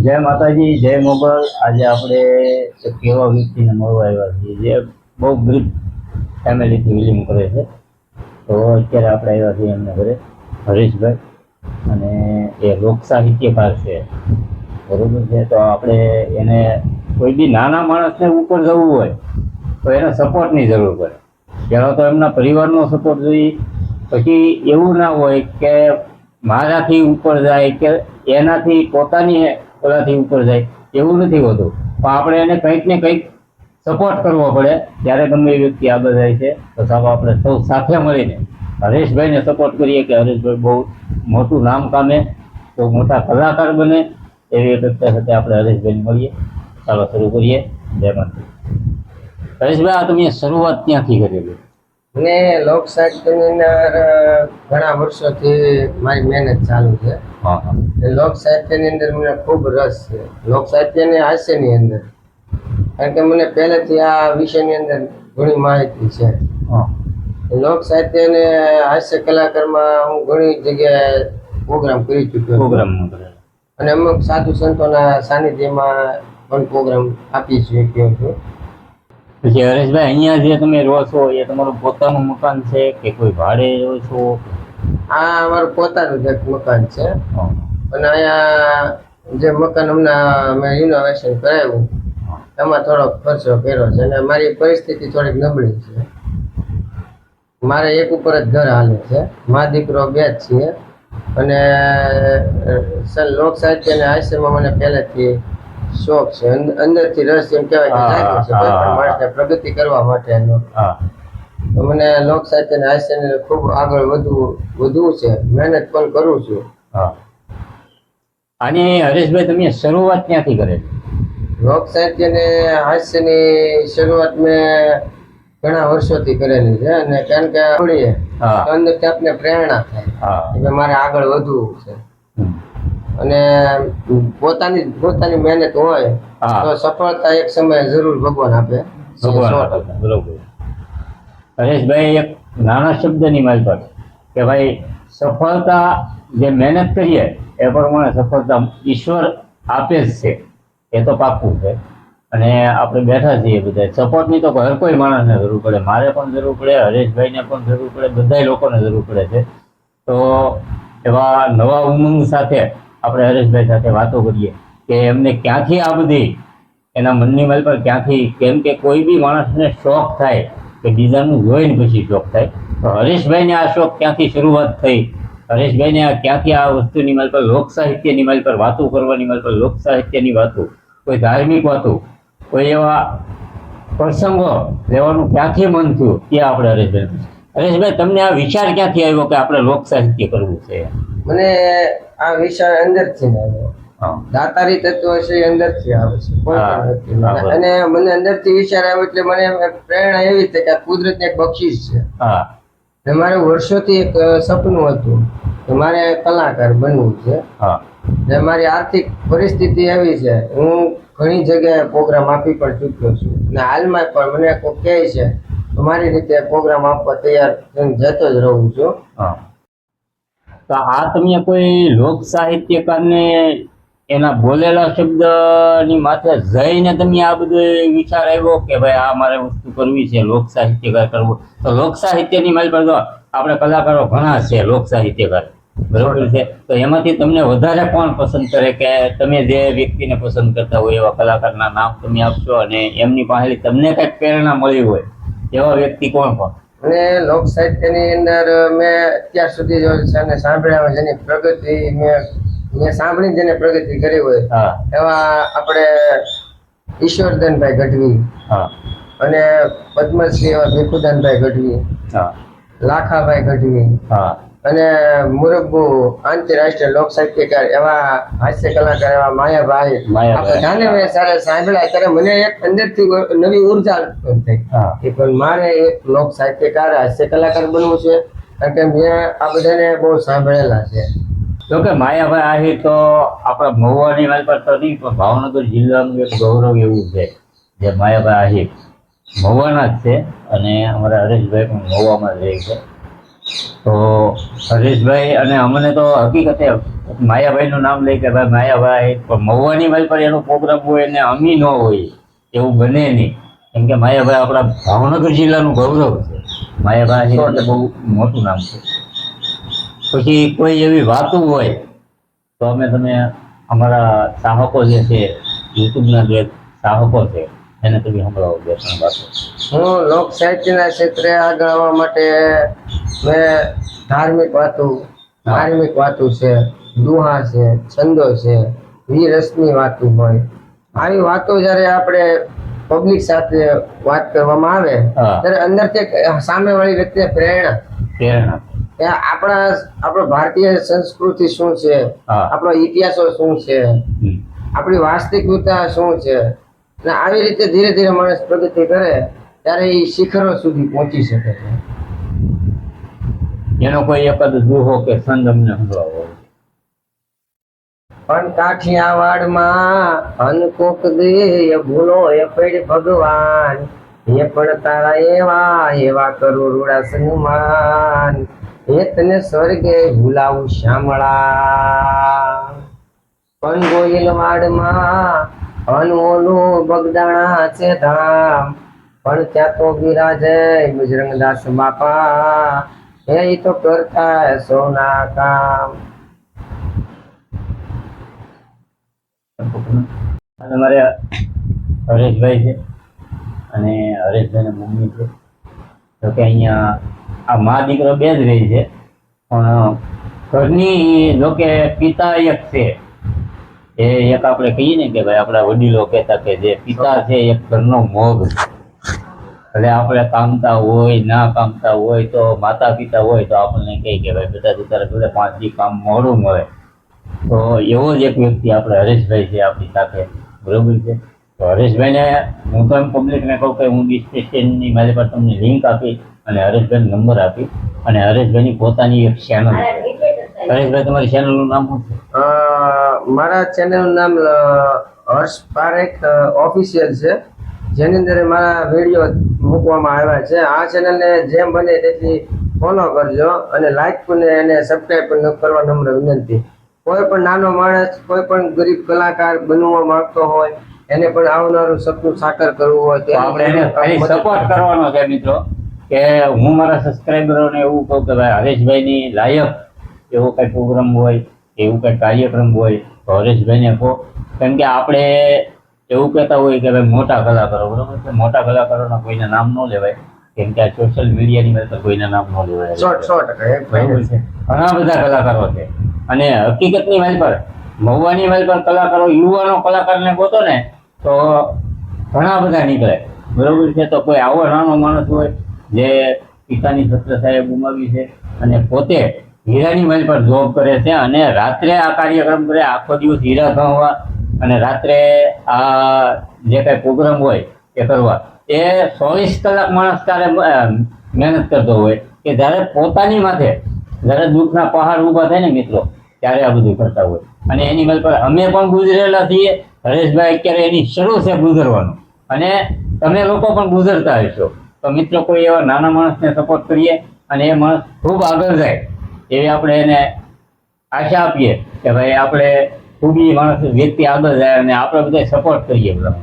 જય માતાજી, જય મોગલ. આજે આપણે એક એવા વ્યક્તિને મળવા આવ્યા છીએ જે બહુ ગરીબ ફેમિલીથી વિલિંગ કરે છે. તો અત્યારે આપણે આવ્યા છીએ એમને ઘરે, હરીશભાઈ. અને એ લોક સાહિત્યકાર છે. બરોબર છે? તો આપણે એને કોઈ બી નાના માણસને ઉપર જવું હોય, તો એને સપોર્ટની જરૂર પડે. પહેલાં તો એમના પરિવારનો સપોર્ટ જોઈએ. પછી એવું ના હોય કે મારાથી ઉપર જાય કે એનાથી પોતાની ઓલાથી ઉપર જાય, એવું નથી હોતું. પણ આપણે એને કંઈક ને કંઈક સપોર્ટ કરવો પડે. ત્યારે ગમે એ વ્યક્તિ આગળ જાય છે, તો સાહેબ આપણે સૌ સાથે મળીને હરેશભાઈને સપોર્ટ કરીએ કે હરેશભાઈ બહુ મોટું નામ કામે, બહુ મોટા કલાકાર બને, એવી અપેક્ષા સાથે આપણે હરેશભાઈને મળીએ. ચાલો શરૂ કરીએ. જય માતા હરેશભાઈ, આ તમે શરૂઆત ક્યાંથી કરેલી? મને લોક સાહિત્યની ઘણા વર્ષોથી મારી મહેનત ચાલુ છે. લોક સાહિત્યની અંદર મને ખૂબ રસ છે. લોક સાહિત્યને હાસ્યની અંદર. કારણ કે મને પહેલેથી આ વિષયની અંદર ઘણી માહિતી છે. લોક સાહિત્ય અને હાસ્ય કલાકારમાં હું ઘણી જગ્યાએ પ્રોગ્રામ કરી ચૂક્યો પ્રોગ્રામ અને અમુક સાધુ સંતોના સાનિધ્યમાં પણ પ્રોગ્રામ આપી શક્યો છું. પછી હરેશભાઈ અહીંયા જે તમે રહો છો એ તમારું પોતાનું મકાન છે કે કોઈ ભાડે રહો છો? આ અમારું પોતાનું જ મકાન છે. અને અહીંયા જે મકાન હમણાં મેં રિનોવેશન કરાવ્યું એમાં થોડોક ખર્ચો કર્યો છે અને મારી પરિસ્થિતિ થોડીક નબળી છે. મારે એક ઉપર જ ઘર હાલે છે. મા દીકરો બે જ છીએ. અને લોક સાહિત્ય અને હાસ્યમાં મને પહેલેથી શોખ છે. અંદર અંદરથી રસ એમ કહેવાય કે માણસને પ્રગતિ કરવા માટેનો. મને લોક સાહિત્ય અને હાસ્યને ખૂબ આગળ વધવું વધવું છે. મહેનત પણ કરું છું. અને હરેશભાઈ તમે શરૂઆત ક્યાંથી કરેલી લોક સાહિત્ય અને હાસ્યની શરૂઆત મેં ઘણા વર્ષોથી કરેલી છે. અને કારણ કે આવડીએ અંદર તો આપને પ્રેરણા થાય. એટલે મારે આગળ વધવું છે. અને પોતાની પોતાની મહેનત હોય તો સફળતા એક સમયે જરૂર ભગવાન આપે. ભગવાન બરોબર. હરેશભાઈ એક નાના શબ્દની મારી પાસે કે ભાઈ સફળતા જે મહેનત કરીએ એ પ્રમાણે સફળતા ઈશ્વર આપે જ છે. એ તો પાક્કું છે. અને આપણે બેઠા છીએ બધા. સપોર્ટની તો હર કોઈ માણસને જરૂર પડે. મારે પણ જરૂર પડે હરેશભાઈને પણ જરૂર પડે બધા લોકોને જરૂર પડે છે. તો એવા નવા ઉમંગ સાથે આપણે હરેશભાઈ સાથે વાતો કરીએ કે એમને ક્યાંથી આ બધી એના મનની માલ પર ક્યાંથી કેમ કે કોઈ બી માણસને શોખ થાય કે બીજાનું જોઈને પછી શોખ થાય. તો હરેશભાઈને આ શોખ ક્યાંથી શરૂઆત થઈ? હરેશભાઈને આ ક્યાંથી આ વસ્તુની માલ પર લોક સાહિત્યની માલ પર વાતો કરવાની માલ પર લોક સાહિત્યની વાતો? કોઈ ધાર્મિક વાતો? કોઈ એવા પ્રસંગો લેવાનું ક્યાંથી મન થયું? એ આપણે હરેશભાઈ હરેશભાઈ, તમને આ વિચાર ક્યાંથી આવ્યો કે આપણે લોક સાહિત્ય કરવું છે? મને આ વિષય અંદરથી થી આવ્યો દાતારી તત્વ છે અંદરથી આવે છે. અને મને અંદરથી વિચાર આવ્યો એટલે મને પ્રેરણા એવી થઈ કે કુદરત કુદરતની એક બક્ષિસ છે. ને મારે વર્ષોથી એક સપનું હતું કે મારે કલાકાર બનવું છે. ને મારી આર્થિક પરિસ્થિતિ એવી છે હું ઘણી જગ્યાએ પ્રોગ્રામ આપી પણ ચૂક્યો છું. ને હાલમાં પણ મને કોઈ કહે છે મારી રીતે પ્રોગ્રામ આપવા તૈયાર જતો જ રહું છું. તો આ તમે કોઈ લોક સાહિત્યકારને એના બોલેલા શબ્દની માથે જઈને તમે આ બધો વિચાર આવ્યો કે ભાઈ આ મારે વસ્તુ કરવી છે, લોક સાહિત્યકાર કરવું? તો લોક સાહિત્યની મારી પર આપણે કલાકારો ઘણા છે, લોક સાહિત્યકાર. બરોબર છે? તો એમાંથી તમને વધારે કોણ પસંદ કરે કે તમે જે વ્યક્તિને પસંદ કરતા હોય એવા કલાકારના નામ તમે આપશો અને એમની પાસેથી તમને કંઈક પ્રેરણા મળી હોય એવા વ્યક્તિ કોણ કોણ અને લોક સાહિત્યની અંદર મેં અત્યાર સુધી જો છે સાંભળ્યા જેની પ્રગતિ મેં મેં સાંભળી જેને પ્રગતિ કરી હોય હા. એવા આપણે ઈશ્વરધનભાઈ ગઢવી હા. અને પદ્મશ્રી એવા ભીખુદાનભાઈ ગઢવી હા. લાખાભાઈ ગઢવી હા. અને મુરબ્બુ આંતરરાષ્ટ્રીય લોક સાહિત્યકાર એવા હાસ્ય કલાકાર એવા માયાભાઈ. બધાને મેં સારા સાંભળ્યા ત્યારે મને એક અંદરથી નવી ઊર્જા થઈ. એ પણ મારે એક લોક સાહિત્યકાર હાસ્ય કલાકાર બનવું છે. કારણ કે મેં આ બધાને બહુ સાંભળેલા છે. તો કે માયાભાઈ આહી તો આપણા મહુવાની વાત પર તો નહીં પણ ભાવનગર જિલ્લાનું એક ગૌરવ એવું છે જે માયાભાઈ આહી મહુવાના જ છે અને અમારા હરેશભાઈ પણ મહુવામાં જ રહે છે. તો હરેશભાઈ અને અમને તો હકીકતે માયાભાઈ નું નામ લઈ કે ભાઈ માયાભાઈ, પણ મહુવાની માલ પર એનો પ્રોગ્રામ હોય એને અમી ન હોય, એવું બને નહીં. કેમ કે માયાભાઈ આપણા ભાવનગર જિલ્લાનું ગૌરવ છે. માયાભાઈ એટલે બહુ મોટું નામ છે. પછી કોઈ એવી વાતો હોય, તો અમે તમે અમારા ચાહકો જે છે, યુટ્યુબના જે ચાહકો છે એને તમે સંભળાવો બે ત્રણ વાતો હું લોક સાહિત્યના ક્ષેત્રે આગળ આવવા માટે મેં ધાર્મિક વાતો ધાર્મિક વાતો છે દુહા છે છંદો છે વીરસની વાતો હોય. આવી વાતો જ્યારે આપણે પબ્લિક સાથે વાત કરવામાં આવે ત્યારે અંદરથી સામેવાળી વ્યક્તિને પ્રેરણા. પ્રેરણા. આપણા આપણો ભારતીય સંસ્કૃતિ શું છે? આપણો ઇતિહાસો શું છે? આપણી વાસ્તવિકતા શું છે? આવી રીતે ધીરે ધીરે માણસ પ્રગતિ કરે ત્યારે એ શિખરો સુધી પહોંચી શકે છે. એનો કોઈ એકાદ દુહો કે સંદ અમને સંભળાવો પણ કાઠિયાવાડમાં અનકોક દે ભૂલો એ પડ ભગવાન એ પણ તારા એવા એવા કરોડોડા સન્માન. એ તને સ્વર્ગે ભૂલાવું શામળા. પણ ગોયલવાડમાં અનઓલું બગદાણા છે ધામ. પણ ત્યાં તો બિરાજે બજરંગદાસ બાપા. એ તો કરતા સોના કામ. અને મારે હરેશભાઈ છે અને હરેશભાઈને મમ્મી છે. તો કે અહીંયા આ મા દીકરો બે જ રહી છે. પણ ઘરની, જો કે પિતા એક છે. એ એક આપણે કહીએ ને કે ભાઈ આપણા વડીલો કહેતા કે જે પિતા છે એક ઘરનો મોગ છે. એટલે આપણે કામતા હોય ના કામતા હોય તો માતા પિતા હોય તો આપણને કહે કે ભાઈ બધા તારે ભલે પાંચથી કામ મોડું મળે. તો એવો જ એક વ્યક્તિ આપણે હરેશભાઈ છે આપણી સાથે. બરોબર છે? તો હરેશભાઈને હું તો એમ પબ્લિકને કહું કે હું ડિસ્ક્રિપ્શનની મારી પાસે તમને લિંક આપી અને હરેશભાઈનો નંબર આપી. અને હરેશભાઈની પોતાની એક ચેનલ છે. હરેશભાઈ તમારી ચેનલનું નામ શું છે? મારા ચેનલનું નામ હર્ષ પારેખ ઓફિશિયલ છે. જેની અંદર મારા વીડિયો મૂકવામાં આવ્યા છે. આ ચેનલને જેમ બને તેટલી ફોલો કરજો અને લાઈક અને એને સબસ્ક્રાઈબ પણ કરવા નમ્ર વિનંતી. કોઈ પણ નાનો માણસ કોઈ પણ ગરીબ કલાકાર બનવા માંગતો હોય એને પણ આવનારું સપનું સાકાર કરવું હોય તો આપણે એને સપોર્ટ કરવાનો છે મિત્રો કે હું મારા સબસ્ક્રાઈબરોને એવું કહું કે ભાઈ હરેશભાઈની લાયક એવો કંઈ પ્રોગ્રામ હોય એવું કંઈ કાર્યક્રમ હોય તો હરેશભાઈને કહો. કેમ કે આપણે એવું કહેતા હોય કે ભાઈ મોટા કલાકારો બરોબર? છે મોટા કલાકારોના કોઈના નામ ન લેવાય. કેમ કે આ સોશિયલ મીડિયાની અંદર કોઈના નામ ન લેવાય. ઘણા બધા કલાકારો છે. અને હકીકતની વાત પર મહુવાની વાત પર કલાકારો યુવાનો કલાકારને ગોતો ને તો ઘણા બધા નીકળે. બરોબર છે? તો કોઈ આવો નાનો માણસ હોય જે પિતાની છત્રછાયા ગુમાવી છે અને પોતે હીરાની માલ પર જોબ કરે છે અને રાત્રે આ કાર્યક્રમ કરે, આખો દિવસ હીરા ઘઉંવા અને રાત્રે આ જે કાંઈ પ્રોગ્રામ હોય એ કરવા. એ ચોવીસ કલાક માણસ ત્યારે મહેનત કરતો હોય કે જ્યારે પોતાની માથે, જ્યારે દુઃખના પહાડ ઊભા થાય ને મિત્રો, ત્યારે આ બધું કરતા હોય. અને એની માલ પર અમે પણ ગુજરેલા છીએ. હરેશભાઈ અત્યારે એની શરૂ છે ગુજરવાનું. અને તમે લોકો પણ ગુજરતા હશો. તો મિત્રો કોઈ એવા નાના માણસને સપોર્ટ કરીએ અને એ માણસ ખૂબ આગળ જાય. એવી આપણે એને આશા આપીએ કે ભાઈ આપણે ખૂબ માણસ વ્યક્તિ આગળ જાય અને આપણે બધા સપોર્ટ કરીએ બધા.